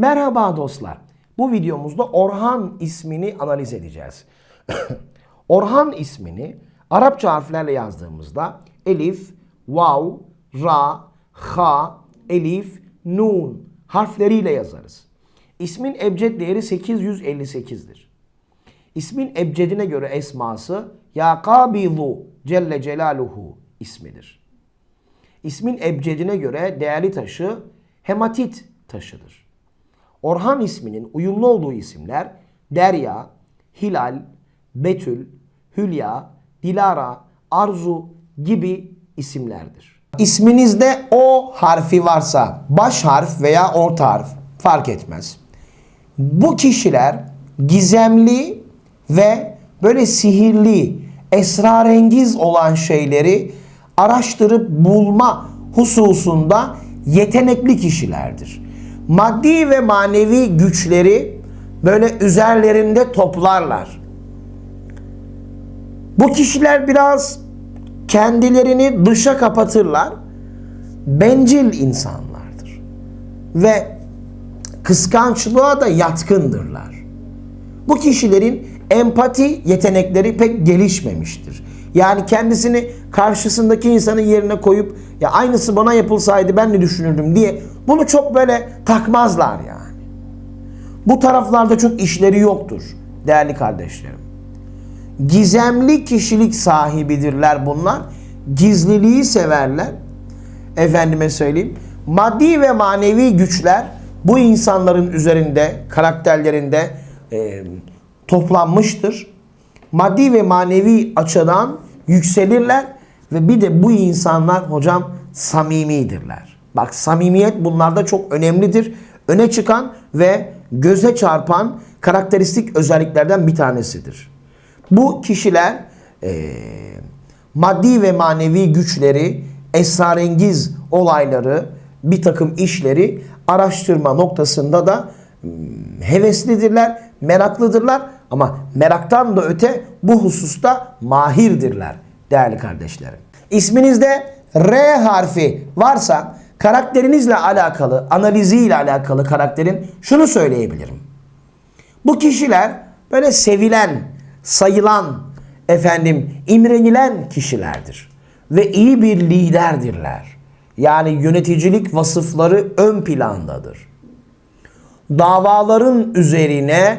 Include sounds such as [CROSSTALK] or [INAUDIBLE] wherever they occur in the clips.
Merhaba dostlar. Bu videomuzda Orhan ismini analiz edeceğiz. [COUGHS] Orhan ismini Arapça harflerle yazdığımızda elif, vav, ra, ha, elif, nun harfleriyle yazarız. İsmin ebced değeri 858'dir. İsmin ebcedine göre esması Ya Kabilu Celle Celaluhu ismidir. İsmin ebcedine göre değerli taşı hematit taşıdır. Orhan isminin uyumlu olduğu isimler Derya, Hilal, Betül, Hülya, Dilara, Arzu gibi isimlerdir. İsminizde O harfi varsa baş harf veya orta harf fark etmez. Bu kişiler gizemli ve böyle sihirli, esrarengiz olan şeyleri araştırıp bulma hususunda yetenekli kişilerdir. Maddi ve manevi güçleri böyle üzerlerinde toplarlar. Bu kişiler biraz kendilerini dışa kapatırlar. Bencil insanlardır. Ve kıskançlığa da yatkındırlar. Bu kişilerin empati yetenekleri pek gelişmemiştir. Yani kendisini karşısındaki insanın yerine koyup ya aynısı bana yapılsaydı ben ne düşünürdüm diye bunu çok böyle takmazlar yani. Bu taraflarda çok işleri yoktur değerli kardeşlerim. Gizemli kişilik sahibidirler bunlar. Gizliliği severler. Efendime söyleyeyim. Maddi ve manevi güçler bu insanların üzerinde, karakterlerinde e, toplanmıştır. Maddi ve manevi açıdan yükselirler ve bir de bu insanlar hocam samimidirler. Bak samimiyet bunlarda çok önemlidir. Öne çıkan ve göze çarpan karakteristik özelliklerden bir tanesidir. Bu kişiler e, maddi ve manevi güçleri, esrarengiz olayları, bir takım işleri araştırma noktasında da hmm, heveslidirler, meraklıdırlar ama meraktan da öte bu hususta mahirdirler değerli kardeşlerim. İsminizde R harfi varsa karakterinizle alakalı, analiziyle alakalı karakterin şunu söyleyebilirim. Bu kişiler böyle sevilen, sayılan, efendim imrenilen kişilerdir. Ve iyi bir liderdirler. Yani yöneticilik vasıfları ön plandadır. Davaların üzerine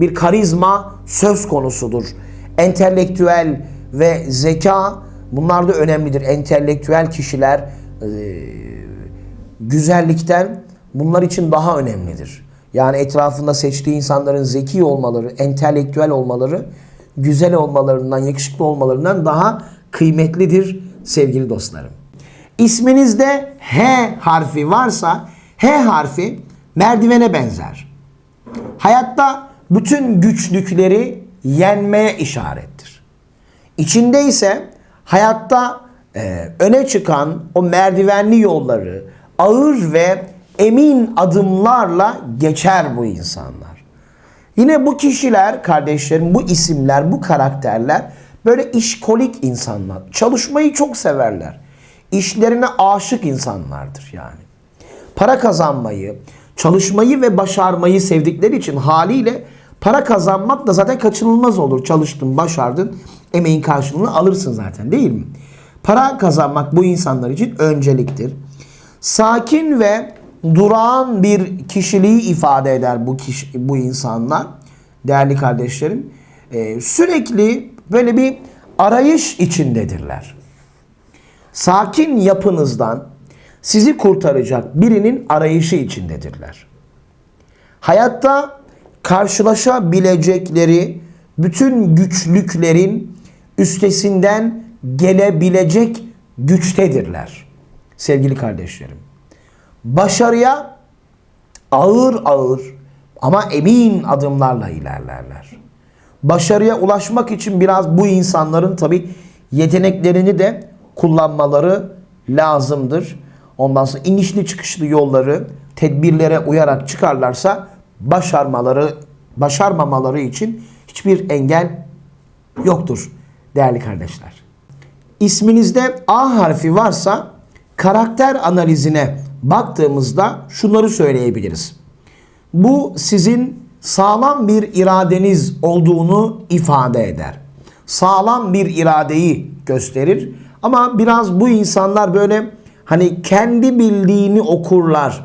bir karizma söz konusudur. Entelektüel ve zeka bunlar da önemlidir. Entelektüel kişiler e, güzellikten bunlar için daha önemlidir. Yani etrafında seçtiği insanların zeki olmaları, entelektüel olmaları, güzel olmalarından, yakışıklı olmalarından daha kıymetlidir sevgili dostlarım. İsminizde H harfi varsa H harfi merdivene benzer. Hayatta bütün güçlükleri yenmeye işarettir. İçinde ise hayatta e, öne çıkan o merdivenli yolları ağır ve emin adımlarla geçer bu insanlar. Yine bu kişiler, kardeşlerim, bu isimler, bu karakterler böyle işkolik insanlar. Çalışmayı çok severler. İşlerine aşık insanlardır yani. Para kazanmayı, çalışmayı ve başarmayı sevdikleri için haliyle para kazanmak da zaten kaçınılmaz olur. Çalıştın, başardın, emeğin karşılığını alırsın zaten değil mi? Para kazanmak bu insanlar için önceliktir. Sakin ve durağan bir kişiliği ifade eder bu kişi, bu insanlar değerli kardeşlerim. Ee, sürekli böyle bir arayış içindedirler. Sakin yapınızdan sizi kurtaracak birinin arayışı içindedirler. Hayatta karşılaşabilecekleri bütün güçlüklerin üstesinden gelebilecek güçtedirler. Sevgili kardeşlerim. Başarıya ağır ağır ama emin adımlarla ilerlerler. Başarıya ulaşmak için biraz bu insanların tabi yeteneklerini de kullanmaları lazımdır. Ondan sonra inişli çıkışlı yolları tedbirlere uyarak çıkarlarsa başarmaları başarmamaları için hiçbir engel yoktur değerli kardeşler. İsminizde A harfi varsa karakter analizine baktığımızda şunları söyleyebiliriz. Bu sizin sağlam bir iradeniz olduğunu ifade eder. Sağlam bir iradeyi gösterir. Ama biraz bu insanlar böyle hani kendi bildiğini okurlar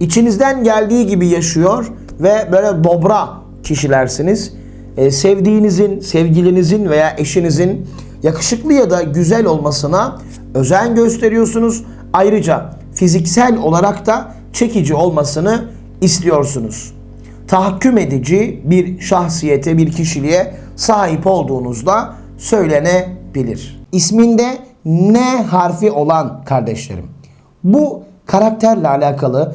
İçinizden geldiği gibi yaşıyor ve böyle dobra kişilersiniz. Ee, sevdiğinizin, sevgilinizin veya eşinizin yakışıklı ya da güzel olmasına özen gösteriyorsunuz. Ayrıca fiziksel olarak da çekici olmasını istiyorsunuz. Tahakküm edici bir şahsiyete, bir kişiliğe sahip olduğunuzda söylenebilir. İsminde N harfi olan kardeşlerim. Bu karakterle alakalı